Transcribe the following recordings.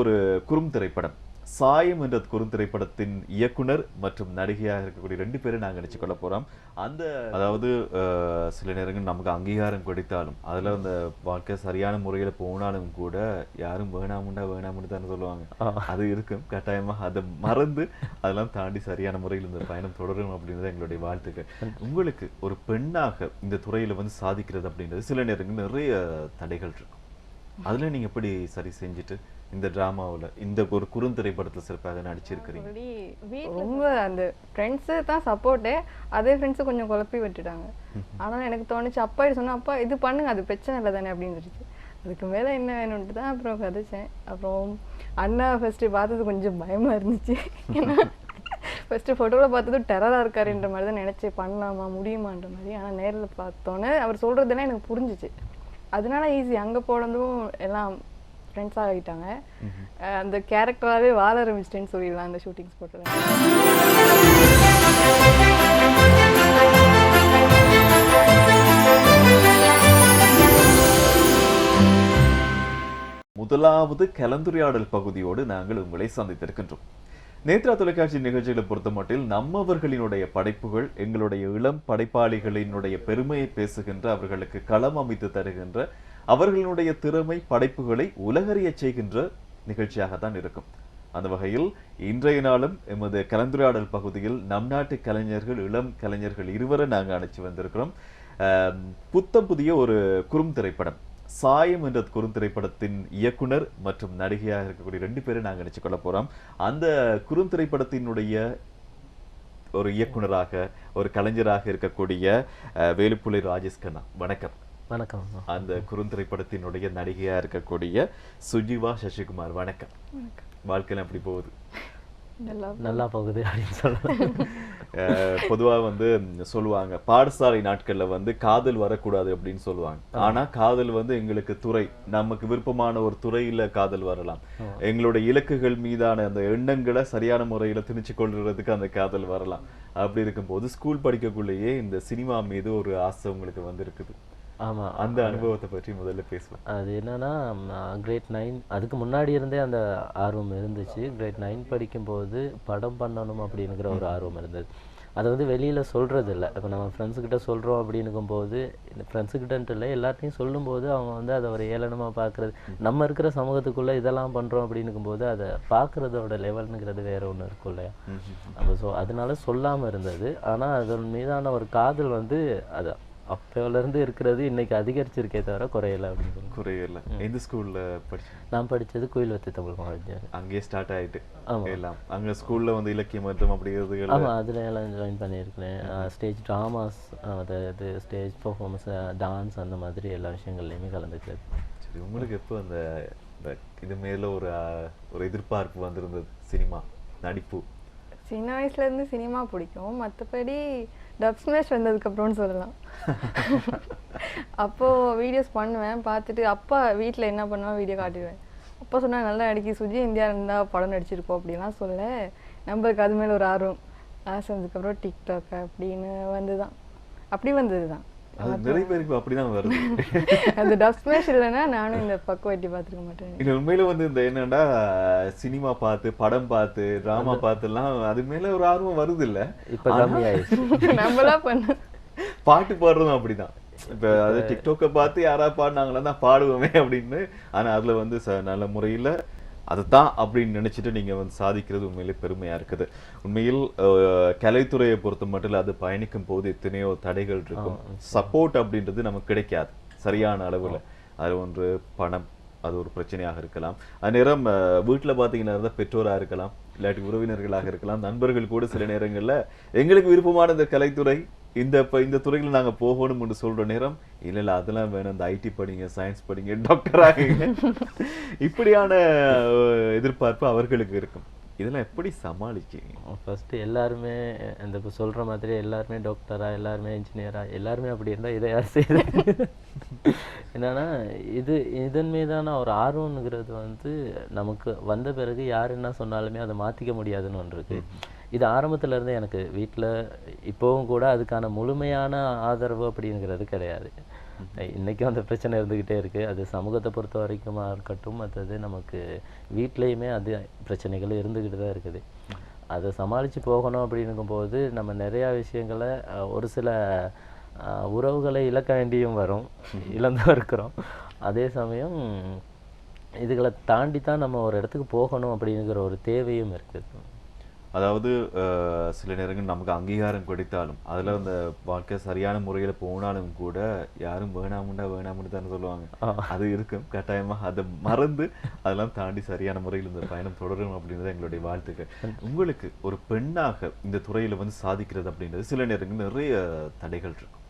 ஒரு குறும் திரைப்படம். சாயம் என்ற குறுந்திரைப்படத்தின் இயக்குனர் மற்றும் நடிகையாக இருக்கக்கூடிய ரெண்டு பேரை நாங்கள் நினைச்சு கொள்ள போறோம். அந்த அதாவது சில நேரங்கள் நமக்கு அங்கீகாரம் கிடைத்தாலும் அதுல அந்த வாழ்க்கை சரியான முறையில போனாலும் கூட யாரும் வேணாமுண்டா வேணாமுன்னு தானே சொல்லுவாங்க அது இருக்கும். கட்டாயமா அதை மறந்து அதெல்லாம் தாண்டி சரியான முறையில் இந்த பயணம் தொடரும் அப்படின்றது எங்களுடைய வாழ்த்துக்கள். உங்களுக்கு ஒரு பெண்ணாக இந்த துறையில வந்து சாதிக்கிறது அப்படின்றது சில நேரங்கள் நிறைய தடைகள் இருக்கும். அதுல நீங்க எப்படி சரி செஞ்சுட்டு இந்த டிராமாவுல இந்த ஒரு குறுந்திரைப்படத்துல சிறப்பாக நடிச்சிருக்கிறீங்க. ரொம்ப அந்த ஃப்ரெண்ட்ஸு தான் சப்போர்ட்டு அதே ஃப்ரெண்ட்ஸு கொஞ்சம் குழப்பி விட்டுட்டாங்க. ஆனால் எனக்கு தோணுச்சு அப்பா இது சொன்னா அப்பா இது பண்ணுங்க அது பிரச்சனை இல்லை தானே அப்படின்னு இருந்துச்சு அதுக்கு மேலே என்ன வேணும்ட்டு தான் அப்புறம் கதைச்சேன். அப்புறம் அண்ணா ஃபஸ்ட்டு பார்த்தது கொஞ்சம் பயமாக இருந்துச்சு. ஏன்னா ஃபஸ்ட்டு ஃபோட்டோவில் பார்த்ததும் டெரராக இருக்காருன்ற மாதிரி தான் நினச்சேன். பண்ணலாமா முடியுமான்ற மாதிரி. ஆனால் நேரில் பார்த்தோன்னே அவர் சொல்கிறதெல்லாம் எனக்கு புரிஞ்சிச்சு. அதனால ஈஸி அங்கே போனதும் எல்லாம் ஃப்ரெண்ட்ஸாக ஆகிட்டாங்க. அந்த கேரக்டராகவே வாழ ஆரம்பிச்சிட்டேன்னு சொல்லிடலாம் அந்த ஷூட்டிங் ஸ்பாட்டில் முதலாவது கலந்துரையாடல் பகுதியோடு நாங்கள் உங்களை சந்தித்திருக்கின்றோம். நேத்ரா தொலைக்காட்சி நிகழ்ச்சிகளை பொறுத்தமட்டில் நம்மவர்களினுடைய படைப்புகள் எங்களுடைய இளம் படைப்பாளிகளினுடைய பெருமையை பேசுகின்ற அவர்களுக்கு களம் அமைத்து தருகின்ற அவர்களுடைய திறமை படைப்புகளை உலகறியச் செய்கின்ற நிகழ்ச்சியாகத்தான் இருக்கும். அந்த வகையில் இன்றைய நாளும் எமது கலந்துரையாடல் பகுதியில் நம் நாட்டு கலைஞர்கள் இளம் கலைஞர்கள் இருவரை நாங்கள் அழைச்சி வந்திருக்கிறோம். புத்தம் புதிய ஒரு குறும் திரைப்படம். சாயம் என்ற குறுந்திரைப்படத்தின் இயக்குனர் மற்றும் நடிகையாக இருக்கக்கூடிய ரெண்டு பேரை நாங்கள் நினைச்சு கொள்ள போறோம். அந்த குறுந்திரைப்படத்தினுடைய ஒரு இயக்குனராக ஒரு கலைஞராக இருக்கக்கூடிய அஹ், ராஜேஷ் கண்ணா. வணக்கம். வணக்கம். அந்த குறுந்திரைப்படத்தினுடைய நடிகையா இருக்கக்கூடிய சுஜிவா சசிகுமார். வணக்கம். வாழ்க்கையில எப்படி போகுது. நல்லா நல்லா போகுது அப்படின்னு சொல்லலாம். அஹ், பொதுவா வந்து சொல்லுவாங்க பாடசாலை நாட்கள்ல வந்து காதல் வரக்கூடாது அப்படின்னு சொல்லுவாங்க. ஆனா காதல் வந்து எங்களுக்கு துறை நமக்கு விருப்பமான ஒரு துறையில காதல் வரலாம். எங்களுடைய இலக்குகள் மீதான அந்த எண்ணங்களை சரியான முறையில திணிச்சு கொள்றதுக்கு அந்த காதல் வரலாம். அப்படி இருக்கும்போது ஸ்கூல் படிக்கக்குள்ளேயே இந்த சினிமா மீது ஒரு ஆசை உங்களுக்கு வந்திருக்குது. ஆமா அந்த அனுபவத்தை பற்றி முதல்ல பேசுவோம். அது என்னன்னா கிரேட் நைன் அதுக்கு முன்னாடி இருந்தே அந்த ஆர்வம் இருந்துச்சு. கிரேட் நைன் படிக்கும்போது படம் பண்ணணும் அப்படிங்கிற ஒரு ஆர்வம் இருந்தது. அதை வந்து வெளியில சொல்றது இல்லை இப்போ நம்ம ஃப்ரெண்ட்ஸ் கிட்ட சொல்றோம் அப்படின்னுக்கும் போது இந்த ஃப்ரெண்ட்ஸு கிட்டன்ட்டு இல்லை எல்லார்ட்டையும் சொல்லும்போது அவங்க வந்து அதை ஒரு ஏளனமா பார்க்கறது நம்ம இருக்கிற சமூகத்துக்குள்ள இதெல்லாம் பண்றோம் அப்படின்னுக்கும் போது அதை பார்க்கறதோட லெவல்னுங்கிறது வேற ஒண்ணு இருக்கும் இல்லையா? அப்போ ஸோ அதனால சொல்லாம இருந்தது. ஆனா அதன் மீதான ஒரு காதல் வந்து அது அப்போல இருந்து இருக்கிறது இன்னைக்கு அதிகரிச்சிருக்கே தவிர குறையல அப்படின்னு. குறையல. எந்த ஸ்கூல்ல படிச்சு? நான் படிச்சது கோயில்வத்தி தமிழ் காலேஜ் அங்கேயே ஸ்டார்ட் ஆயிட்டு. ஆமா. எல்லாம். அங்க ஸ்கூல்ல வந்து இலக்கிய மருத்துவம் அப்படிங்கிறது ஆமா அதுல எல்லாம் ஜாயின் பண்ணியிருக்கிறேன். ஸ்டேஜ் ட்ராமாஸ் அதாவது ஸ்டேஜ் பர்ஃபார்மன்ஸ் டான்ஸ் அந்த மாதிரி எல்லா விஷயங்கள்லையுமே கலந்துக்கிறது. சரி உங்களுக்கு எப்போ அந்த இது மேல ஒரு ஒரு எதிர்பார்ப்பு வந்திருந்தது? சினிமா நடிப்பு? சின்ன வயசுல இருந்து சினிமா பிடிக்கும். மற்றபடி டப் ஸ்மாஷ் வந்ததுக்கப்புறம்னு சொல்லலாம். அப்போ வீடியோஸ் பண்ணுவேன். பார்த்துட்டு அப்பா வீட்டில் என்ன பண்ணுவேன் வீடியோ காட்டிடுவேன். அப்பா சொன்னா நல்லா நடிக்கி. சுஜி இந்தியா இருந்தா படம் நடிச்சிருப்போம் அப்படிலாம் சொல்ல. நம்மளுக்கு அது மேல ஒரு ஆர்வம். ஆசை வந்ததுக்கப்புறம் டிக்டாக் அப்படின்னு வந்துதான் அப்படி வந்தது தான் அது நிறைய பேருக்கு அப்படிதான் வருது. அந்த டப் ஸ்மாஷ் இல்லைன்னா நானும் இந்த பக்கம் வெட்டி பார்த்துருக்க மாட்டேன். இது உண்மையில வந்து இந்த என்னடா சினிமா பார்த்து படம் பார்த்து டிராமா பார்த்து எல்லாம் அது மேல ஒரு ஆர்வம் வருது இல்ல இப்ப கம்மி ஆயிடுச்சு. நம்மளா பண்ண. பாட்டு பாடுறதும் அப்படிதான். இப்ப அது டிக்டாக்க பார்த்து யாரா பாடினாங்களா தான் பாடுவோமே அப்படின்னு. ஆனா அதுல வந்து ச- நல்ல முறையில அதுதான் அப்படின்னு நினைச்சிட்டு நீங்க வந்து சாதிக்கிறது உண்மையிலே பெருமையா இருக்குது. உண்மையில் கலைத்துறையை பொறுத்த மட்டும் அது பயணிக்கும் போது எத்தனையோ தடைகள் இருக்கும். சப்போர்ட் அப்படின்றது நமக்கு கிடைக்காது. சரியான அளவுல. அது ஒன்று பணம் அது ஒரு பிரச்சனையாக இருக்கலாம். அது நேரம் அஹ், வீட்டுல பாத்தீங்கன்னா இருந்தா பெற்றோரா இருக்கலாம் இல்லாட்டி உறவினர்களாக இருக்கலாம். நண்பர்கள் கூட சில நேரங்கள்ல எங்களுக்கு விருப்பமான இந்த கலைத்துறை இந்த இப்ப இந்த துறையில நாங்க போகணும் என்று சொல்ற நேரம் இல்ல இல்ல அதெல்லாம் வேணும் இந்த ஐடி படிங்க சயின்ஸ் படிங்க டாக்டர் ஆகுங்க. இப்படியான எதிர்பார்ப்பு அவர்களுக்கு இருக்கும். இதெல்லாம் எப்படி சமாளிச்சீங்க? ஃபர்ஸ்ட் எல்லாருமே இந்த இப்போ சொல்ற மாதிரி எல்லாருமே டாக்டரா எல்லாருமே இன்ஜினியரா எல்லாருமே அப்படி இருந்தா இதை யார் செய்யுது என்னன்னா இது இதன் மீதான ஒரு ஆர்வம்ங்கிறது வந்து நமக்கு வந்த பிறகு யார் என்ன சொன்னாலுமே அதை மாத்திக்க முடியாதுன்னு ஒன்று இருக்கு. இது ஆரம்பத்துல இருந்தே எனக்கு வீட்டில் இப்போவும் கூட அதுக்கான முழுமையான ஆதரவு அப்படிங்கிறது கிடையாது. இன்றைக்கும் அந்த பிரச்சனை இருந்துக்கிட்டே இருக்குது அது சமூகத்தை பொறுத்த வரைக்குமா இருக்கட்டும் மற்றது நமக்கு வீட்லேயுமே அது பிரச்சனைகள் இருந்துக்கிட்டு தான் இருக்குது. அதை சமாளித்து போகணும் அப்படிங்கும்போது நம்ம நிறையா விஷயங்களை ஒரு சில உறவுகளை இழக்க வேண்டியும் வரும். இழந்தும் இருக்கிறோம். அதே சமயம் இதுகளை தாண்டி தான் நம்ம ஒரு இடத்துக்கு போகணும் அப்படிங்கிற ஒரு தேவையும் இருக்குது. அதாவது சில நேரங்கள் நமக்கு அங்கீகாரம் கிடைத்தாலும் அதுல அந்த வாழ்க்கை சரியான முறையில போனாலும் கூட யாரும் வேணாமுண்டா வேணாமுன்னு தானே சொல்லுவாங்க அது இருக்கும் கட்டாயமா. அதை மறந்து அதெல்லாம் தாண்டி சரியான முறையில் இந்த பயணம் தொடரும் அப்படின்றது எங்களுடைய வாழ்த்துக்கள். உங்களுக்கு ஒரு பெண்ணாக இந்த துறையில வந்து சாதிக்கிறது அப்படின்றது சில நேரங்கள் நிறைய தடைகள் இருக்கும்.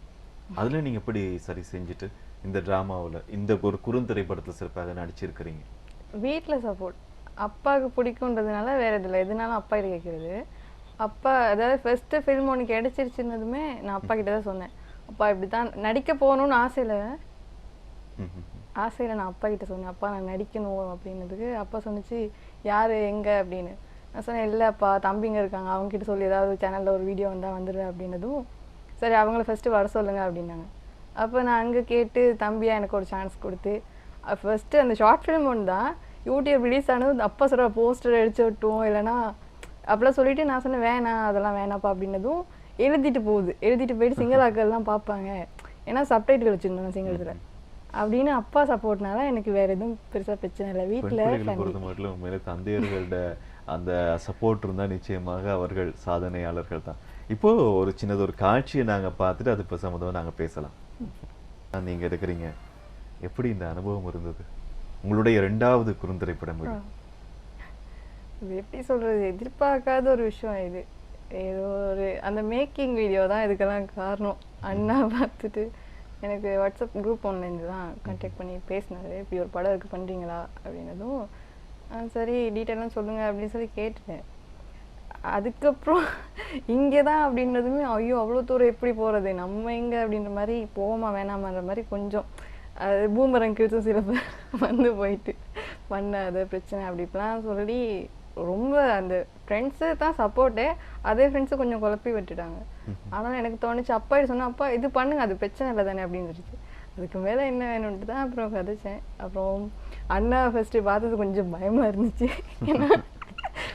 அதுல நீங்க எப்படி சரி செஞ்சுட்டு இந்த டிராமாவுல இந்த ஒரு குறுந்திரைப்படத்துல சிறப்பாக நடிச்சிருக்கிறீங்க? வீட்டில் சப்போர்ட் அப்பாவுக்கு பிடிக்குன்றதுனால வேற இதில் எதுனாலும் அப்பா கிட்ட கேட்குறது. அப்பா அதாவது ஃபர்ஸ்ட்டு ஃபில்ம் ஒன்று கிடைச்சிருச்சுன்னதுமே நான் அப்பா கிட்ட தான் சொன்னேன். அப்பா இப்படி தான் நடிக்க போகணும்னு ஆசையில். ஆசையில் நான் அப்பா கிட்ட சொன்னேன். அப்பா நான் நடிக்கணும் அப்படின்னதுக்கு அப்பா சொன்னுச்சு யார் எங்கே? அப்படின்னு. நான் சொன்னேன் இல்லைப்பா தம்பிங்க இருக்காங்க. அவங்க கிட்ட சொல்லி. ஏதாவது சேனலில் ஒரு வீடியோ வந்தால் வந்துடுவேன் அப்படின்னதும் சரி அவங்கள ஃபஸ்ட்டு வர சொல்லுங்க அப்படின்னாங்க. அப்போ நான் அங்கே கேட்டு தம்பியா எனக்கு ஒரு சான்ஸ் கொடுத்து. ஃபஸ்ட்டு அந்த ஷார்ட் ஃபிலிம் ஒன்று தான் யூடியூப் ரிலீஸ் ஆனது அப்பா சொல்கிற போஸ்டர் அடிச்சு விட்டுவோம் இல்லைன்னா அப்படிலாம் சொல்லிட்டு நான் சொன்னேன் வேணாம் அதெல்லாம் வேணாப்பா அப்படின்னதும் எழுதிட்டு போகுது. எழுதிட்டு போயிட்டு சிங்களாக்கள்லாம் பார்ப்பாங்க. ஏன்னா சப்டைட்டில் வச்சுருந்தோம் சிங்களத்தில் அப்படின்னு அப்பா சப்போர்ட்னால எனக்கு வேற எதுவும் பெருசா பிரச்சனை இல்லை. வீட்டில் பொறுத்த மட்டும் உண்மையிலே தந்தையர்களோட அந்த சப்போர்ட் இருந்தால் நிச்சயமாக அவர்கள் சாதனையாளர்கள் தான். இப்போ ஒரு சின்னது ஒரு காட்சியை நாங்க பார்த்துட்டு அது இப்போ சம்மந்தமாக நாங்க பேசலாம். நீங்க எடுக்கிறீங்க. எப்படி இந்த அனுபவம் இருந்தது? உங்களுடைய இரண்டாவது குறுந்திரைப்படம் இது. எப்படி சொல்றது? எதிர்பார்க்காத ஒரு விஷயம் இது. ஏதோ ஒரு அந்த மேக்கிங் வீடியோ தான் இதுக்கெல்லாம் காரணம். அண்ணா பார்த்துட்டு எனக்கு வாட்ஸ்அப் குரூப் ஒன்லேருந்து தான் கான்டாக்ட் பண்ணி பேசினாரு. இப்படி ஒரு படம் இருக்கு பண்ணுறீங்களா அப்படின்னதும் "ஆ, சரி டீட்டெயிலாம் சொல்லுங்க அப்படின்னு சொல்லி கேட்டுட்டேன். அதுக்கப்புறம் இங்கே தான் அப்படின்றதுமே ஐயோ அவ்வளோ தூரம் எப்படி போகிறது நம்ம எங்கே? அப்படின்ற மாதிரி போவோமா வேணாமான்ற மாதிரி கொஞ்சம் அது பூமரங் கிழிச்சும் சில பேர் வந்து போயிட்டு பண்ணாத பிரச்சனை அப்படி இப்படிலாம் சொல்லி ரொம்ப அந்த ஃப்ரெண்ட்ஸு தான் சப்போர்ட்டே அதே ஃப்ரெண்ட்ஸு கொஞ்சம் குழப்பி விட்டுட்டாங்க. ஆனால் எனக்கு தோணுச்சு. அப்பா இது சொன்னா அப்பா இது பண்ணுங்க அது பிரச்சனை இல்லை தானே அப்படின்னு சொல்லிச்சு அதுக்கு மேலே என்ன வேணும்ட்டு தான் அப்புறம் கதைச்சேன். அப்புறம் அண்ணா ஃபஸ்ட்டு பார்த்தது கொஞ்சம் பயமாக இருந்துச்சு. ஏன்னா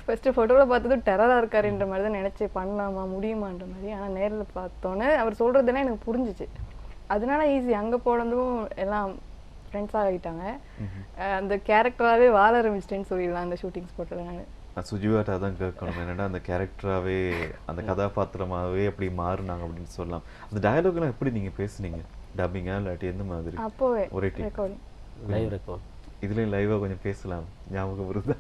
ஃபஸ்ட்டு ஃபோட்டோவில் பார்த்ததும் டெரராக இருக்காருன்ற மாதிரி தான் நினச்சேன். பண்ணலாமா முடியுமான்ற மாதிரி. ஆனால் நேரில் பார்த்தோன்னே அவர் சொல்கிறதெல்லாம் எனக்கு புரிஞ்சிச்சு. அதனால ஈஸி அங்கே போனதும் எல்லாம் ஃப்ரெண்ட்ஸாக ஆகிட்டாங்க. அந்த கேரக்டராகவே வாழ ஆரம்பிச்சிட்டேன்னு சொல்லிடலாம் அந்த ஷூட்டிங் ஸ்பாட்டில் நான். நான் சுஜிவாட்டா தான் கேட்கணும். என்னன்னா அந்த கேரக்டராகவே அந்த கதாபாத்திரமாகவே அப்படி மாறுனாங்க அப்படின்னு சொல்லலாம். அந்த டயலாக்லாம் எப்படி நீங்க பேசுனீங்க? டப்பிங்கா இல்லாட்டி எந்த மாதிரி? அப்போவே ஒரே லைவ் ரெக்கார்ட் இதுலயும் லைவா கொஞ்சம் பேசலாம். ஞாபகம் வருதா?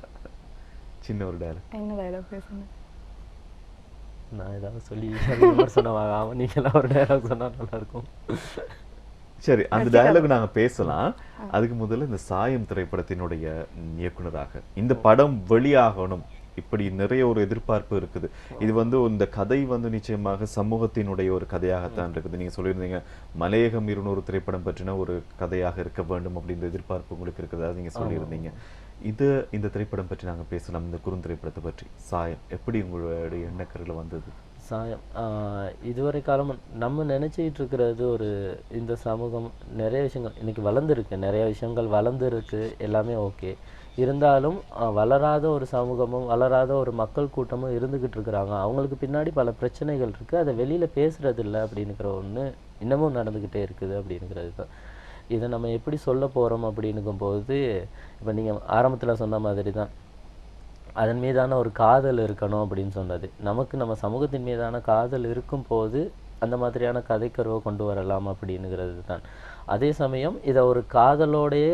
சின்ன ஒரு டயலாக் என்ன டைலாக் பேசுனேன் நான் ஏதாவது சொல்லி விமர்சனம் ஆகாம நீங்களாம் ஒரு டைலாக் சொன்னா நல்லா இருக்கும் சரி அந்த டயலாக் நாங்க பேசலாம். அதுக்கு முதல்ல இந்த சாயம் திரைப்படத்தினுடைய இயக்குனராக இந்த படம் வெளியாகணும். இப்படி நிறைய ஒரு எதிர்பார்ப்பு இருக்குது. இது வந்து இந்த கதை வந்து நிச்சயமாக சமூகத்தினுடைய ஒரு கதையாகத்தான் இருக்குது. நீங்க சொல்லியிருந்தீங்க மலையகம் இருநூறு திரைப்படம் பற்றின ஒரு கதையாக இருக்க வேண்டும் அப்படின்ற எதிர்பார்ப்பு உங்களுக்கு இருக்குதா. நீங்க சொல்லியிருந்தீங்க. இது இந்த திரைப்படம் பற்றி நாங்கள் பேசலாம். இந்த குறுந்திரைப்படத்தை பற்றி. சாயம் எப்படி உங்களுடைய எண்ணக்கரில் வந்தது? சாயம் இதுவரை காலம் நம்ம நினச்சிக்கிட்டு இருக்கிறது ஒரு இந்த சமூகம் நிறைய விஷயங்கள் இன்றைக்கி வளர்ந்துருக்கு. நிறைய விஷயங்கள் வளர்ந்துருக்கு. எல்லாமே ஓகே. இருந்தாலும் வளராத ஒரு சமூகமும் வளராத ஒரு மக்கள் கூட்டமும் இருந்துக்கிட்டு இருக்கிறாங்க. அவங்களுக்கு பின்னாடி பல பிரச்சனைகள் இருக்குது அதை வெளியில் பேசுகிறது இல்லை அப்படிங்கிற ஒன்று இன்னமும் நடந்துக்கிட்டே இருக்குது அப்படிங்கிறது தான். இதை நம்ம எப்படி சொல்ல போகிறோம் அப்படின்னுக்கும் போது இப்போ நீங்கள் ஆரம்பத்தில் சொன்ன மாதிரி தான் அதன் மீதான ஒரு காதல் இருக்கணும் அப்படின்னு சொன்னது. நமக்கு நம்ம சமூகத்தின் மீதான காதல் இருக்கும் போது அந்த மாதிரியான கதைக்கருவை கொண்டு வரலாம் அப்படின்னுங்கிறது தான் அதே சமயம் இதை ஒரு காதலோடையே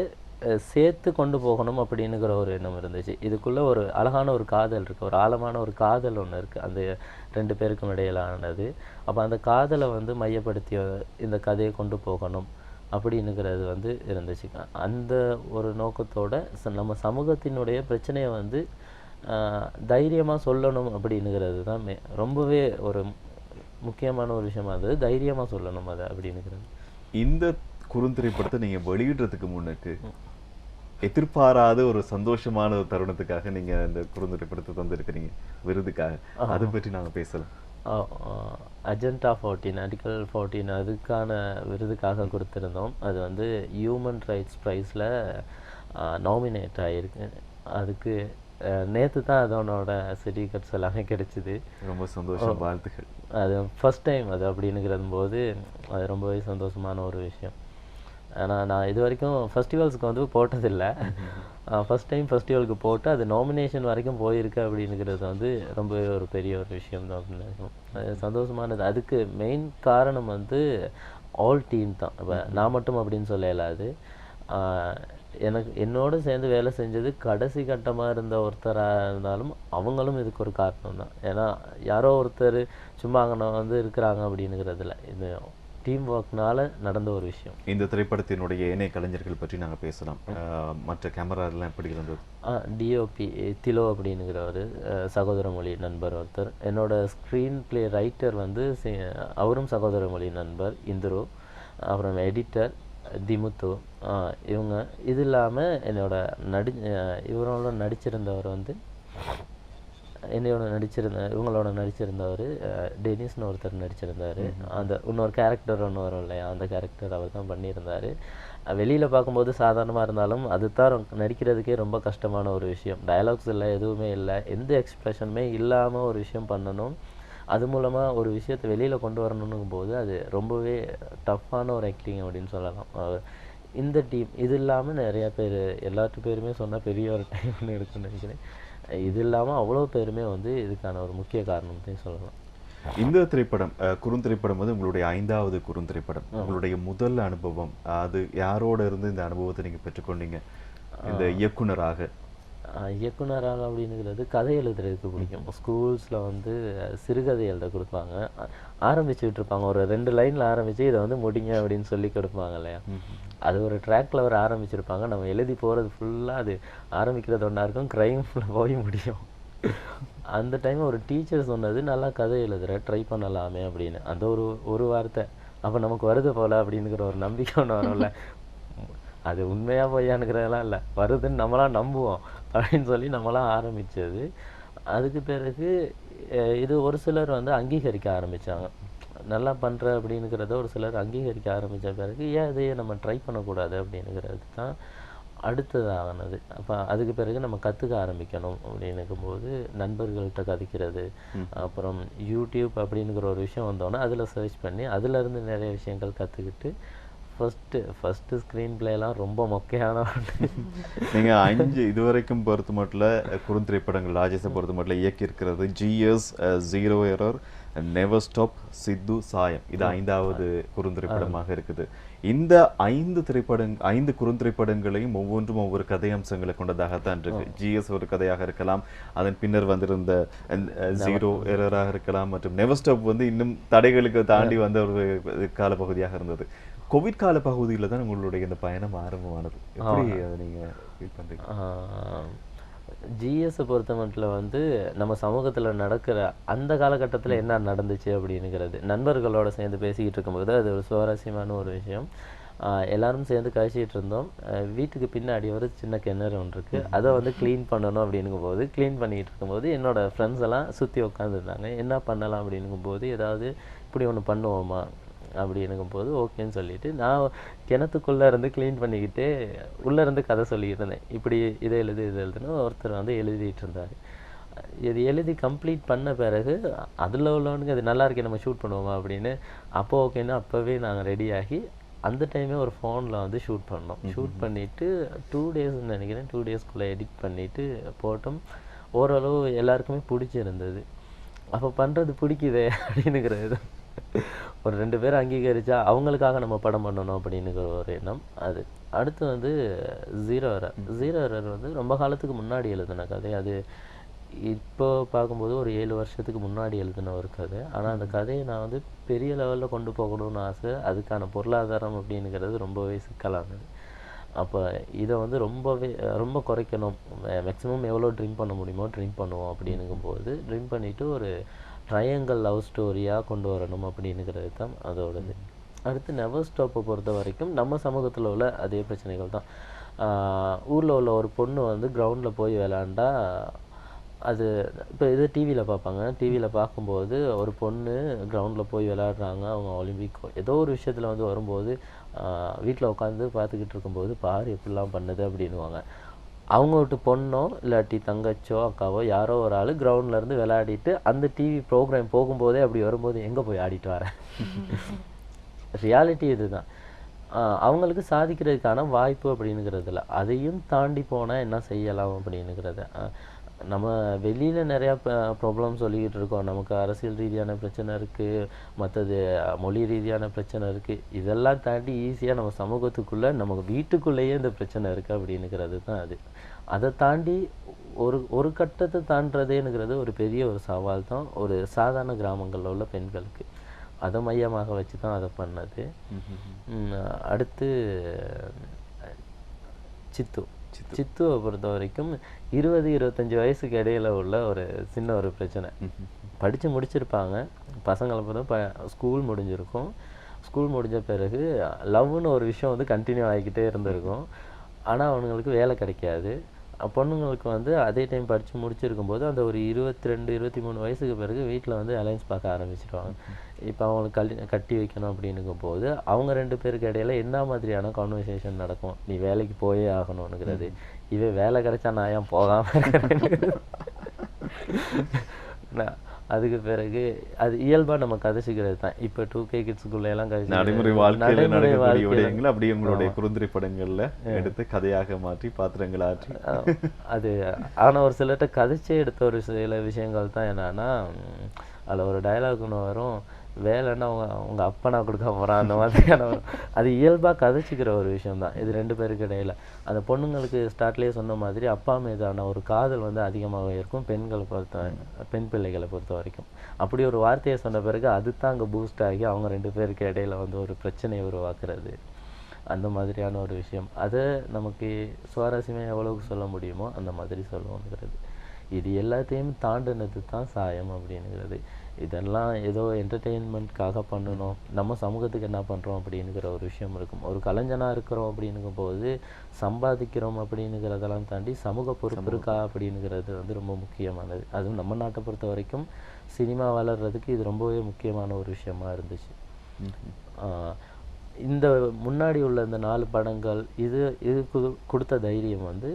சேர்த்து கொண்டு போகணும் அப்படின்னுங்கிற ஒரு எண்ணம் இருந்துச்சு. இதுக்குள்ளே ஒரு அழகான ஒரு காதல் இருக்குது ஒரு ஆழமான ஒரு காதல் ஒன்று இருக்குது அந்த ரெண்டு பேருக்கும் இடையிலானது. அப்போ அந்த காதலை வந்து மையப்படுத்தி இந்த கதையை கொண்டு போகணும். அப்படின்னுங்கிறது வந்து இருந்துச்சு. அந்த ஒரு நோக்கத்தோட நம்ம சமூகத்தினுடைய பிரச்சனையை வந்து ஆஹ், தைரியமா சொல்லணும் அப்படின்னுங்கிறது தான் மே ரொம்பவே ஒரு முக்கியமான ஒரு விஷயமா இருந்தது. தைரியமா சொல்லணும் அதை அப்படின்னுங்கிறது. இந்த குறுந்திரைப்படத்தை நீங்க வெளியிடுறதுக்கு முன்னுக்கு எதிர்பாராத ஒரு சந்தோஷமான ஒரு தருணத்துக்காக நீங்க இந்த குறுந்திரைப்படத்தை தந்திருக்கிறீங்க. விருதுக்காக. அதை பற்றி நாங்க பேசலாம். அஜெண்டா ஃபோர்டீன் ஆர்டிகல் ஃபோர்டீன் அதுக்கான விருதுக்காக கொடுத்துருந்தோம். அது வந்து ஹியூமன் ரைட்ஸ் ப்ரைஸில் நாமினேட் ஆகிருக்கு அதுக்கு நேற்று தான் அதனோட சர்டிஃபிகேட்ஸ் எல்லாமே கிடைச்சிது. ரொம்ப சந்தோஷம் வாழ்த்துக்கள். அது ஃபஸ்ட் டைம் அது அப்படிங்கிறது போது அது ரொம்பவே சந்தோஷமான ஒரு விஷயம். ஆனால் நான் இது வரைக்கும் ஃபெஸ்டிவல்ஸ்க்கு வந்து போட்டதில்லை. ஃபஸ்ட் டைம் ஃபெஸ்டிவலுக்கு போட்டு அது நாமினேஷன் வரைக்கும் போயிருக்கு அப்படிங்கிறது வந்து ரொம்பவே ஒரு பெரிய ஒரு விஷயம் தான் அப்படின்னு அது சந்தோஷமானது. அதுக்கு மெயின் காரணம் வந்து ஆல் டீம் தான். இப்போ நான் மட்டும் அப்படின்னு சொல்லல அது. எனக்கு என்னோட சேர்ந்து வேலை செஞ்சது கடைசி கட்டமாக இருந்த ஒருத்தராக இருந்தாலும் அவங்களும் இதுக்கு ஒரு காரணம் தான். ஏன்னா யாரோ ஒருத்தர் சும்மா அங்கே வந்து இருக்கிறாங்க அப்படிங்கிறதுல இது டீம் ஒர்க்னால நடந்த ஒரு விஷயம். இந்த திரைப்படத்தினுடைய ஏனைய கலைஞர்கள் பற்றி நாங்க பேசலாம். மற்ற கேமரா எல்லாம் எப்படி இருந்தது? டிஓபி திலோ அப்படிங்கிறவர் சகோதர மொழி நண்பர் ஒருத்தர். என்னோட ஸ்க்ரீன் ப்ளே ரைட்டர் வந்து அவரும் சகோதர மொழி நண்பர் இந்துரு அப்புறம் எடிட்டர் திமுத்து இவங்க. இது இல்லாமல் என்னோட நடி இவரோட நடிச்சிருந்தவர் வந்து என்னையோட நடிச்சிருந்த இவங்களோட நடிச்சிருந்தவர் டெனிஸ்னு ஒருத்தர் நடிச்சிருந்தார். அந்த இன்னொரு கேரக்டர் ஒன்று வரும் இல்லையா? அந்த கேரக்டர் அவர் தான் பண்ணியிருந்தார். வெளியில் பார்க்கும்போது சாதாரணமாக இருந்தாலும் அதுதான் நடிக்கிறதுக்கே ரொம்ப கஷ்டமான ஒரு விஷயம். டயலாக்ஸ் இல்லை எதுவுமே இல்லை. எந்த எக்ஸ்ப்ரெஷனுமே இல்லாமல் ஒரு விஷயம் பண்ணணும். அது மூலமாக ஒரு விஷயத்தை வெளியில் கொண்டு வரணுங்கும் போது அது ரொம்பவே டஃப்பான ஒரு ஆக்டிங் அப்படின்னு சொல்லலாம். இந்த டீம் இது இல்லாமல் நிறைய பேர் எல்லாத்து பேருமே சொன்னால் பெரிய ஒரு டைம் இருக்குன்னு நினைக்கிறேன். இது இல்லாமல் அவ்வளோ பேருமே வந்து இதுக்கான ஒரு முக்கிய காரணத்தையும் சொல்லலாம். இந்த திரைப்படம் குறுந்திரைப்படம் வந்து உங்களுடைய ஐந்தாவது குறுந்திரைப்படம் உங்களுடைய முதல் அனுபவம் அது யாரோட இருந்து இந்த அனுபவத்தை நீங்க பெற்றுக்கொண்டீங்க? இந்த இயக்குனராக. இயக்குனரால் அப்படிங்கிறது கதை எழுதுறதுக்கு பிடிக்கும். ஸ்கூல்ஸில் வந்து சிறுகதை எழுத கொடுப்பாங்க. ஆ- ஆரம்பிச்சுட்டு இருப்பாங்க ஒரு ரெண்டு லைனில் ஆரம்பித்து இதை வந்து முடிங்க அப்படின்னு சொல்லி கொடுப்பாங்க இல்லையா? அது ஒரு ட்ராக்ல வர ஆரம்பிச்சிருப்பாங்க. நம்ம எழுதி போகிறது ஃபுல்லாக அது ஆரம்பிக்கிறது ஒன்றா இருக்கும். க்ரைமில் போய் முடியும். அந்த டைம் ஒரு டீச்சர் சொன்னது நல்லா கதை எழுதுற ட்ரை பண்ணலாமே அப்படின்னு. அந்த ஒரு ஒரு வார்த்தை. அப்போ நமக்கு வருது போல அப்படிங்கிற ஒரு நம்பிக்கை ஒன்று வரும்ல. அது உண்மையா பொய்யானுங்கிறதெல்லாம் இல்லை. வருதுன்னு நம்மளாம் நம்புவோம். அப்படின்னு சொல்லி நம்மளாம் ஆரம்பிச்சது. அதுக்கு பிறகு இது ஒரு சிலர் வந்து அங்கீகரிக்க ஆரம்பிச்சாங்க. நல்லா பண்ற அப்படிங்கிறத ஒரு சிலர் அங்கீகரிக்க ஆரம்பிச்ச பிறகு ஏன் இதையே நம்ம ட்ரை பண்ணக்கூடாது அப்படிங்கிறது தான் அடுத்ததானது. அப்போ அதுக்கு பிறகு நம்ம கற்றுக்க ஆரம்பிக்கணும் அப்படின்னுக்கும் போது நண்பர்கள்ட்ட கதைக்கிறது அப்புறம் யூடியூப் அப்படிங்கிற ஒரு விஷயம் வந்தோன்னே அதில் சர்ச் பண்ணி அதுல இருந்து நிறைய விஷயங்கள் கற்றுக்கிட்டு ஃபஸ்ட்டு ஃபஸ்ட்டு ஸ்க்ரீன் எல்லாம் ரொம்ப மொக்கையான ஒண்ணு. நீங்க அஞ்சு இதுவரைக்கும் பொறுத்த மட்டும் குறுந்திரைப்படங்கள் ராஜேஷை பொறுத்த மட்டும் இயக்கி இருக்கிறது GS zero error never stop சித்து சாயம் இது ஐந்தாவது குறுந்திரைப்படமாக இருக்குது இந்த ஐந்து திரைப்படங் ஐந்து குறுந்திரைப்படங்களையும் ஒவ்வொன்றும் ஒவ்வொரு கதை அம்சங்களை கொண்டதாகத்தான் இருக்கு. ஜிஎஸ் ஒரு கதையாக இருக்கலாம் அதன் பின்னர் வந்திருந்த ஜீரோ எரராக இருக்கலாம் மற்றும் நெவர் ஸ்டாப் வந்து இன்னும் தடைகளுக்கு தாண்டி வந்த ஒரு காலப்பகுதியாக இருந்தது. கோவிட் கால பகுதியில் தான் உங்களுடைய இந்த பயணம் ஆரம்பமானது. எப்படி அதை நீங்க ஃபீல் பண்றீங்க? ஜிஎஸை பொறுத்த மட்டும் வந்து நம்ம சமூகத்துல நடக்கிற அந்த காலகட்டத்துல என்ன நடந்துச்சு அப்படிங்கிறது நண்பர்களோட சேர்ந்து பேசிக்கிட்டு இருக்கும்போது அது ஒரு சுவாரஸ்யமான ஒரு விஷயம். எல்லாரும் சேர்ந்து கழிச்சிட்டு இருந்தோம் வீட்டுக்கு பின்னாடி ஒரு சின்ன கிணறு ஒன்று இருக்கு. அதை வந்து க்ளீன் பண்ணணும் அப்படிங்கும் போது க்ளீன் பண்ணிட்டு இருக்கும்போது என்னோட ஃப்ரெண்ட்ஸ் எல்லாம் சுற்றி உட்காந்துருந்தாங்க என்ன பண்ணலாம் அப்படிங்கும் போது ஏதாவது இப்படி ஒன்று பண்ணுவோமா? அப்படின்னும் போது ஓகேன்னு சொல்லிட்டு நான் கிணத்துக்குள்ளே இருந்து க்ளீன் பண்ணிக்கிட்டு உள்ளே இருந்து கதை சொல்லிக்கிட்டு இருந்தேன். இப்படி இதை எழுது இதை எழுதுன்னு ஒருத்தர் வந்து எழுதிட்டு இருந்தார். இது எழுதி கம்ப்ளீட் பண்ண பிறகு அதில் உள்ளவனுக்கு அது நல்லா இருக்கே நம்ம ஷூட் பண்ணுவோமா அப்படின்னு. அப்போ ஓகேன்னு அப்போவே நாங்கள் ரெடியாகி அந்த டைமே ஒரு ஃபோனில் வந்து ஷூட் பண்ணோம். ஷூட் பண்ணிவிட்டு டூ டேஸ்ன்னு நினைக்கிறேன். டூ டேஸ்க்குள்ளே எடிட் பண்ணிவிட்டு போட்டோம். ஓரளவு எல்லாருக்குமே பிடிச்சிருந்தது. அப்போ பண்ணுறது பிடிக்குதே அப்படின்னுங்கிறது தான். ஒரு ரெண்டு பேர் அங்கீகரிச்சா அவங்களுக்காக நம்ம படம் பண்ணணும் அப்படின்னுங்கிற ஒரு எண்ணம். அது அடுத்து வந்து ஜீரோ எரர் ஜீரோ எரர் வந்து ரொம்ப காலத்துக்கு முன்னாடி எழுதின கதை. அது இப்போ பார்க்கும்போது ஒரு ஏழு வருஷத்துக்கு முன்னாடி எழுதின ஒரு கதை. ஆனால் அந்த கதையை நான் வந்து பெரிய லெவலில் கொண்டு போகணும்னு ஆசை. அதுக்கான பொருளாதாரம் அப்படிங்கிறது ரொம்பவே சிக்கலானது. அப்போ இதை வந்து ரொம்பவே ரொம்ப குறைக்கணும். மேக்ஸிமம் எவ்வளோ ட்ரீம் பண்ண முடியுமோ ட்ரீம் பண்ணுவோம் அப்படின்னுங்கும்போது ட்ரீம் பண்ணிவிட்டு ஒரு ட்ரையாங்கல் லவ் ஸ்டோரியாக கொண்டு வரணும் அப்படிங்கிறது தான் அதோடது. அடுத்து நெவர் ஸ்டாப்பை பொறுத்த வரைக்கும் நம்ம சமூகத்தில் உள்ள அதே பிரச்சனைகள் தான். ஊரில் உள்ள ஒரு பொண்ணு வந்து கிரவுண்டில் போய் விளாண்டா அது இப்போ இது டிவியில் பார்ப்பாங்க. டிவியில் பார்க்கும்போது ஒரு பொண்ணு கிரவுண்டில் போய் விளையாடுறாங்க. அவங்க ஒலிம்பிக் ஏதோ ஒரு விஷயத்தில் வந்து வரும்போது வீட்டில் உட்காந்து பார்த்துக்கிட்டு இருக்கும்போது பாரு எப்படிலாம் பண்ணுது? அப்படின்னுவாங்க. அவங்க விட்டு பொண்ணோ இல்லாட்டி தங்கச்சோ அக்காவோ யாரோ ஒரு ஆள் இருந்து விளையாடிட்டு அந்த டிவி ப்ரோக்ராம் போகும்போதே அப்படி வரும்போது எங்கே போய் ஆடிட்டு வரேன் ரியாலிட்டி இதுதான். அவங்களுக்கு சாதிக்கிறதுக்கான வாய்ப்பு அப்படின்னுங்கிறதுல அதையும் தாண்டி போனால் என்ன செய்யலாம் அப்படின்னுங்கிறத நம்ம வெளியில நிறையா ப்ராப்ளம் சொல்லிக்கிட்டு இருக்கோம். நமக்கு அரசியல் ரீதியான பிரச்சனை இருக்கு. மற்றது மொழி ரீதியான பிரச்சனை இருக்கு. இதெல்லாம் தாண்டி ஈஸியாக நம்ம சமூகத்துக்குள்ள நமக்கு வீட்டுக்குள்ளேயே இந்த பிரச்சனை இருக்கு அப்படின்னுங்கிறது தான் அது. அதை தாண்டி ஒரு ஒரு கட்டத்தை தாண்டுறதேனுங்கிறது ஒரு பெரிய ஒரு சவால் தான். ஒரு சாதாரண கிராமங்களில் உள்ள பெண்களுக்கு. அதை மையமாக வச்சு தான் அதை பண்ணது. அடுத்து சித்து. சித்துவை பொறுத்த வரைக்கும் இருபது இருபத்தஞ்சி வயசுக்கு இடையில உள்ள ஒரு சின்ன ஒரு பிரச்சனை. படித்து முடிச்சிருப்பாங்க. பசங்களை பார்த்தா ப ஸ்கூல் முடிஞ்சிருக்கும். ஸ்கூல் முடிஞ்ச பிறகு லவ்னு ஒரு விஷயம் வந்து கண்டினியூ ஆகிக்கிட்டே இருந்திருக்கும். ஆனால் அவனுங்களுக்கு வேலை கிடைக்காது. பொண்ணுங்களுக்கு வந்து அதே டைம் படித்து முடிச்சிருக்கும் போது அந்த ஒரு இருபத்தி ரெண்டு இருபத்தி மூணு வயசுக்கு பிறகு வீட்டில் வந்து அலைன்ஸ் பார்க்க ஆரம்பிச்சிடுவாங்க இப்போ அவங்களுக்கு கல் கட்டி வைக்கணும் அப்படின்னுக்கும் போது அவங்க ரெண்டு பேருக்கு இடையில என்ன மாதிரியான கான்வர்சேஷன் நடக்கும்? நீ வேலைக்கு போயே ஆகணும்னுங்கிறது. இவன் வேலை கிடைச்சா நான் ஏன் போகாம நான் அதுக்கு பிறகு அது இயல்பா நம்ம கதைச்சிக்கிறது தான். இப்போ டூ கே கிட்ஸ்குள்ள எல்லாம் கதைச்சு நடைமுறை வாழ்க்கையில நடக்கக்கூடிய விடயங்களை அப்படியே உங்களுடைய குறுந்திரை படங்கள்ல எடுத்து கதையாக மாற்றி பாத்திரங்கள் ஆற்றி. அது ஆனா ஒரு சிலர்கிட்ட கதைச்சே எடுத்த ஒரு சில விஷயங்கள் தான் என்னன்னா அதுல ஒரு டயலாக் ஒன்று வரும். வேலைன்னா அவங்க அவங்க அப்பனா கொடுக்க போகிறான் அந்த மாதிரியான ஒரு- அது இயல்பாக கதைச்சிக்கிற ஒரு விஷயம் தான் இது ரெண்டு பேருக்கு இடையில. அந்த பொண்ணுங்களுக்கு ஸ்டார்ட்லேயே சொன்ன மாதிரி அப்பா மீதான ஒரு காதல் வந்து அதிகமாக இருக்கும் பெண்களை பொறுத்த பெண் பிள்ளைகளை பொறுத்த வரைக்கும். அப்படி ஒரு வார்த்தையை சொன்ன பிறகு அது தான் அங்கே பூஸ்ட் ஆகி அவங்க ரெண்டு பேருக்கு இடையில வந்து ஒரு பிரச்சனையை உருவாக்குறது. அந்த மாதிரியான ஒரு விஷயம். அதை நமக்கு சுவாரஸ்யமாக எவ்வளவுக்கு சொல்ல முடியுமோ அந்த மாதிரி சொல்லுவோங்கிறது இது எல்லாத்தையும் தாண்டினது தான் சாயம் அப்படிங்கிறது இதெல்லாம் ஏதோ என்டர்டெயின்மெண்ட்காக பண்ணணும். நம்ம சமூகத்துக்கு என்ன பண்ணுறோம் அப்படிங்கிற ஒரு விஷயம் இருக்கும். ஒரு கலைஞனாக இருக்கிறோம் அப்படின்னுக்கும் போது சம்பாதிக்கிறோம் அப்படிங்கிறதெல்லாம் தாண்டி சமூக பொறுப்பு இருக்கா அப்படிங்கிறது வந்து ரொம்ப முக்கியமானது. அதுவும் நம்ம நாட்டை பொறுத்த வரைக்கும் சினிமா வளர்றதுக்கு இது ரொம்பவே முக்கியமான ஒரு விஷயமா இருந்துச்சு. இந்த முன்னாடி உள்ள இந்த நாலு படங்கள் இது இது கொடுத்த தைரியம் வந்து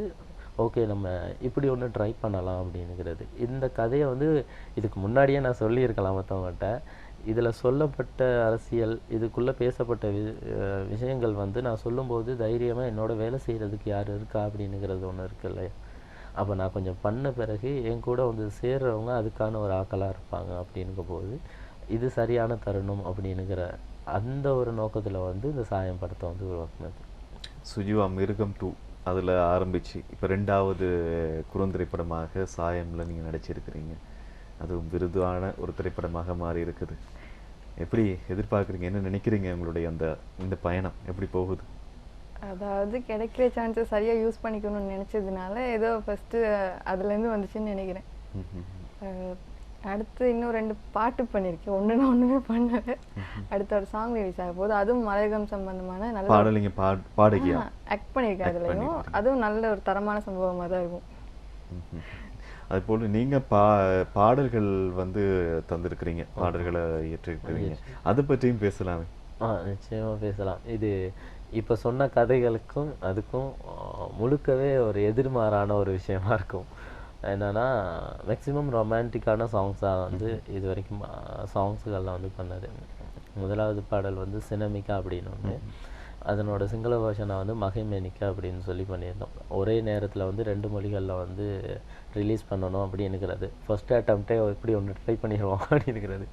ஓகே நம்ம இப்படி ஒன்று ட்ரை பண்ணலாம் அப்படிங்கிறது இந்த கதையை வந்து இதுக்கு முன்னாடியே நான் சொல்லியிருக்கலாம் மற்றவங்கள்ட்ட இதில் சொல்லப்பட்ட அரசியல் இதுக்குள்ளே பேசப்பட்ட வி விஷயங்கள் வந்து நான் சொல்லும்போது தைரியமாக என்னோட வேலை செய்கிறதுக்கு யார் இருக்கா அப்படின்னுங்கிறது ஒன்று இருக்கு இல்லையா? அப்போ நான் கொஞ்சம் பண்ண பிறகு என் கூட வந்து சேர்றவங்க அதுக்கான ஒரு ஆக்களாக இருப்பாங்க அப்படின்னும் போது இது சரியான தருணம் அப்படின்னுங்கிற அந்த ஒரு நோக்கத்தில் வந்து இந்த சாயம் படத்தை வந்து உருவாக்குனது. சுஜிவா மிருகம் டூ. அதுல ஆரம்பிச்சு இப்ப ரெண்டாவது குறுந்திரைப்படமாக சாயம்ல நீங்க நடிச்சிருக்கிறீங்க. அதுவும் விருதுவான ஒரு திரைப்படமாக மாறி இருக்குது. எப்படி எதிர்பார்க்குறீங்க? என்ன நினைக்கிறீங்க உங்களுடைய அந்த இந்த பயணம்? எப்படி போகுது? அதாவது கிடைக்கிற சான்ஸை சரியா யூஸ் பண்ணிக்கணும்னு நினைச்சதுனால ஏதோ ஃபர்ஸ்ட் அதுலேருந்து வந்துச்சுன்னு நினைக்கிறேன். அடுத்து இன்னும் ரெண்டு பாட்டு பண்ணியிருக்கேன் ஒன்று நான் ஒன்றுமே பண்ணல அடுத்த ஒரு சாங் ரிலீஸ் ஆக போகுது. அதுவும் மலையகம் சம்பந்தமான நல்ல பாடலிங்க பா பாடகியா? ஆக்ட் பண்ணியிருக்கேன் அதுலயும். அதுவும் நல்ல ஒரு தரமான சம்பவமாக தான் இருக்கும். அதுபோல நீங்க பா பாடல்கள் வந்து தந்திருக்கிறீங்க. பாடல்களை இயற்றிருக்கிறீங்க அதை பற்றியும் பேசலாமே. ஆ நிச்சயமாக பேசலாம். இது இப்போ சொன்ன கதைகளுக்கும் அதுக்கும் முழுக்கவே ஒரு எதிர்மாறான ஒரு விஷயமா இருக்கும். என்னன்னா மேக்ஸிமம் ரொமான்டிக்கான சாங்ஸாக வந்து இது வரைக்கும் சாங்ஸுகள்லாம் வந்து பண்ணது. முதலாவது பாடல் வந்து சினமிக்கா அப்படின்னு ஒன்று அதனோட சிங்கள வேர்ஷனை வந்து மகைமேனிக்கா அப்படின்னு சொல்லி பண்ணியிருந்தோம். ஒரே நேரத்தில் வந்து ரெண்டு மொழிகளில் வந்து ரிலீஸ் பண்ணணும் அப்படின்னுக்கிறது ஃபர்ஸ்ட் அட்டம்ப்டே எப்படி ஒன்று ட்ரை பண்ணிடுவோம் அப்படின்னுக்கிறது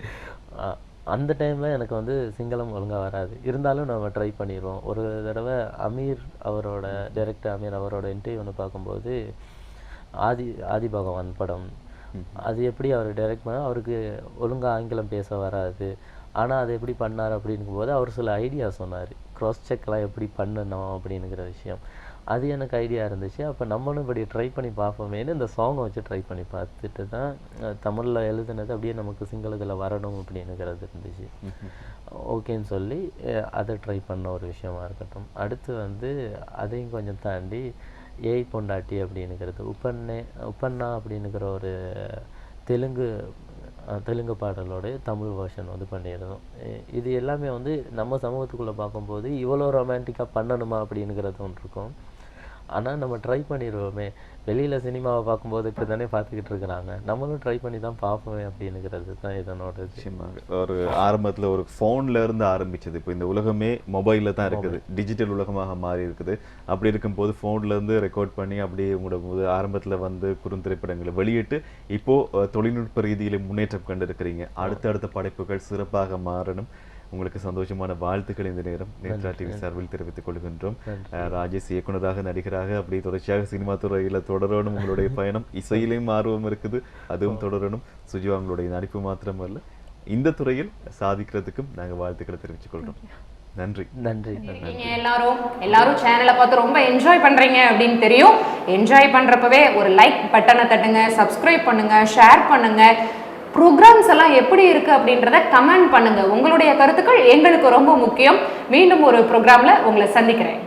அந்த டைமில் எனக்கு வந்து சிங்களம் ஒழுங்காக வராது. இருந்தாலும் நம்ம ட்ரை பண்ணிடுவோம். ஒரு தடவை அமீர் அவரோட டைரக்டர் அமீர் அவரோட இன்டர்வியூ ஒன்று பார்க்கும்போது ஆதி ஆதி பகவான் படம். அது எப்படி அவர் டைரக்ட் பண்ண அவருக்கு ஒழுங்கா ஆங்கிலம் பேச வராது. ஆனால் அதை எப்படி பண்ணார் அப்படிங்கும்போது அவர் சில ஐடியா சொன்னார். க்ராஸ் செக்லாம் எப்படி பண்ணணும் அப்படிங்கிற விஷயம். அது எனக்கு ஐடியா இருந்துச்சு. அப்போ நம்மளும் இப்படி ட்ரை பண்ணி பார்ப்போமேன்னு இந்த சாங்கை வச்சு ட்ரை பண்ணி பார்த்துட்டு தான் தமிழில் எழுதுனது அப்படியே நமக்கு சிங்களத்தில் வரணும் அப்படின்னுங்கிறது இருந்துச்சு. ஓகேன்னு சொல்லி அதை ட்ரை பண்ண ஒரு விஷயமா இருக்கட்டும். அடுத்து வந்து அதையும் கொஞ்சம் தாண்டி ஏய் பொண்டாட்டி அப்படிங்கிறது உப்பண்ணே உப்பண்ணா அப்படிங்கிற ஒரு தெலுங்கு தெலுங்கு பாடலோடைய தமிழ் வெர்ஷன் வந்து பண்ணியிருந்தோம். இது எல்லாமே வந்து நம்ம சமூகத்துக்குள்ளே பார்க்கும்போது இவ்வளோ ரொமான்டிக்காக பண்ணணுமா அப்படிங்கிறது ஒன்று இருக்கும் ஆனால் நம்ம ட்ரை பண்ணிடுவோமே வெளியில் சினிமாவை பார்க்கும்போது இப்படி தானே பார்த்துக்கிட்டு இருக்கிறாங்க. நம்மளும் ட்ரை பண்ணி தான் பார்ப்போமே அப்படின்னுக்கிறது தான் இதனோட இது. நிச்சயமாக. ஒரு ஆரம்பத்துல ஒரு ஃபோன்ல இருந்து ஆரம்பிச்சது. இப்போ இந்த உலகமே மொபைல்ல தான் இருக்குது. டிஜிட்டல் உலகமாக மாறி இருக்குது. அப்படி இருக்கும்போது ஃபோன்ல இருந்து ரெக்கார்ட் பண்ணி அப்படியே உங்களோட முத ஆரம்பத்துல வந்து குறுந்திரைப்படங்களை வெளியிட்டு இப்போ அஹ், தொழில்நுட்ப ரீதியில முன்னேற்றம் கண்டிருக்கிறீங்க. அடுத்தடுத்த படைப்புகள் சிறப்பாக மாறணும். உங்களுக்கு சந்தோஷமான வாழ்த்துக்கள் இந்த நேரம். நேத்ரா டிவி சார்பில் தெரிவித்துக் கொள்கின்றோம். ராஜேஷ் இயக்குனராக நடிகராக அப்படியே தொடர்ச்சியாக சினிமா துறையில தொடரணும். உங்களுடைய பயணம் இசையிலையும் ஆர்வம் இருக்குது. அதுவும் தொடரணும். சுஜிவா உங்களுடைய நடிப்பு மாத்திரமல்ல. இந்த துறையில் சாதிக்கிறதுக்கும் நாங்க வாழ்த்துக்களை தெரிவித்துக் கொள்றோம் நன்றி. நன்றி. இருக்கீங்க எல்லாரும். எல்லாரும் சேனலை பார்த்து ரொம்ப என்ஜாய் பண்றீங்க அப்படின்னு தெரியும். என்ஜாய் பண்றப்பவே ஒரு லைக் பட்டனை தட்டுங்க சப்ஸ்கிரைப் பண்ணுங்க ஷேர் பண்ணுங்க. ப்ரோக்ராம்ஸ் எல்லாம் எப்படி இருக்குது அப்படின்றத கமெண்ட் பண்ணுங்கள் உங்களுடைய கருத்துக்கள் எங்களுக்கு ரொம்ப முக்கியம். மீண்டும் ஒரு ப்ரோக்ராம்ல உங்களை சந்திக்கிறேன்.